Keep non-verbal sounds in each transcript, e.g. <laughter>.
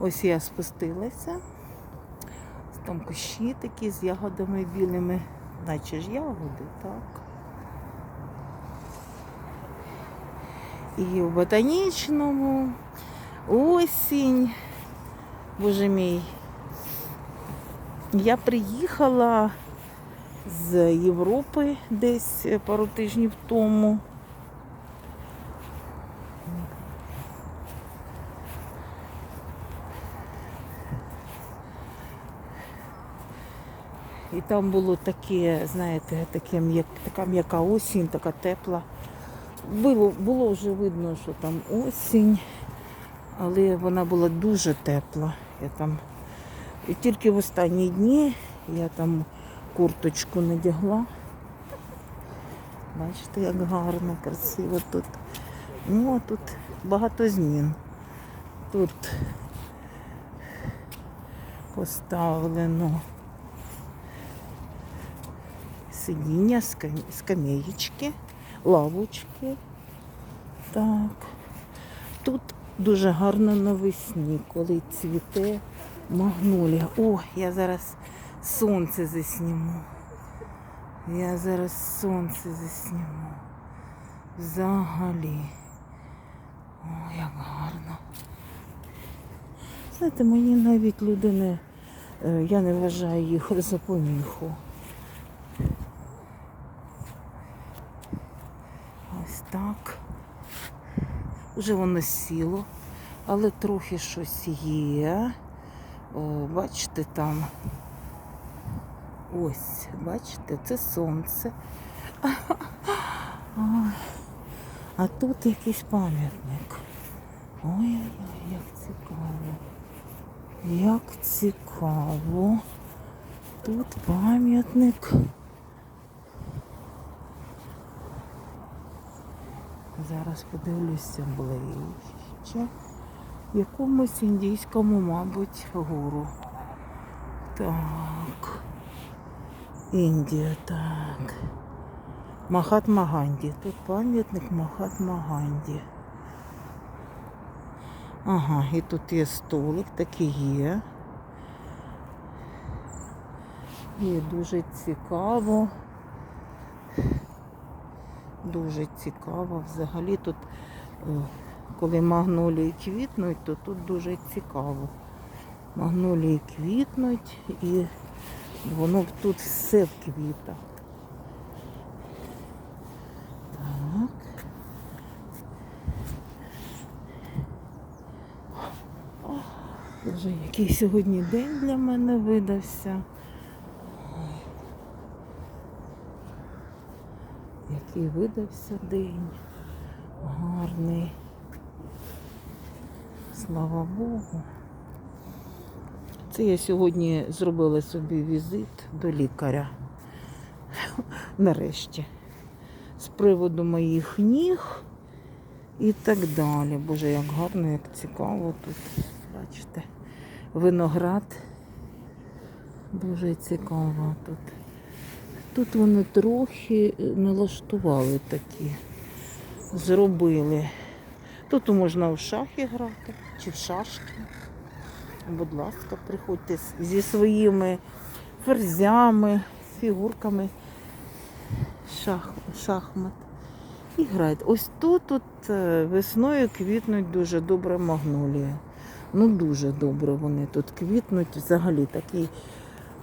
Ось я спустилася. Там кущі такі з ягодами білими, наче ж ягоди, так. І в ботанічному осінь. Боже мій. Я приїхала з Європи десь пару тижнів тому. І там було таке, знаєте, таке така м'яка осінь, така тепла. Було, було вже видно, що там осінь, але вона була дуже тепла. Я там і тільки в останні дні я там курточку надягла. Бачите, як гарно, красиво тут. Ну, а тут багато змін. Тут поставлено сидіння, скам- скамеєчки, лавочки. Так. Тут дуже гарно навесні, коли цвіте магнолія. О, я зараз сонце засніму. Я зараз сонце засніму. Взагалі. О, як гарно. Знаєте, мені навіть люди не, е, я не вважаю їх за поміху. Ось так. Вже воно сіло, але трохи щось є. О, бачите там. Ось, бачите, це сонце. <laughs> Ой, А тут якийсь пам'ятник. Ой-ой, як цікаво. Як цікаво. Тут пам'ятник. Зараз подивлюся ближче. Якомусь індійському, мабуть, гуру. Так. Індія, так. Махатма Ганді. Тут пам'ятник Махатма Ганді. Ага, і тут є столик, такий є. І дуже цікаво. Дуже цікаво. Взагалі тут, е, коли магнолії квітнуть, то тут дуже цікаво. Магнолії квітнуть і воно тут все в квітах. Так. Боже, який сьогодні день для мене видався. Який видався день. Гарний. Слава Богу. Це я сьогодні зробила собі візит до лікаря. Нарешті. З приводу моїх ніг і так далі. Боже, як гарно, як цікаво тут. Бачите, виноград. Дуже цікаво тут. Тут вони трохи е, налаштували такі, зробили. Тут можна в шахи грати чи в шашки. Будь ласка, приходьте зі своїми ферзями, фігурками шах, шахмат і грайте. Ось тут от е, весною квітнуть дуже добре магнолії. Ну дуже добре вони тут квітнуть. Взагалі такий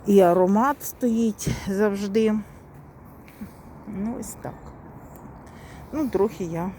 і аромат стоїть завжди. Ну, ось так. Ну, трохи я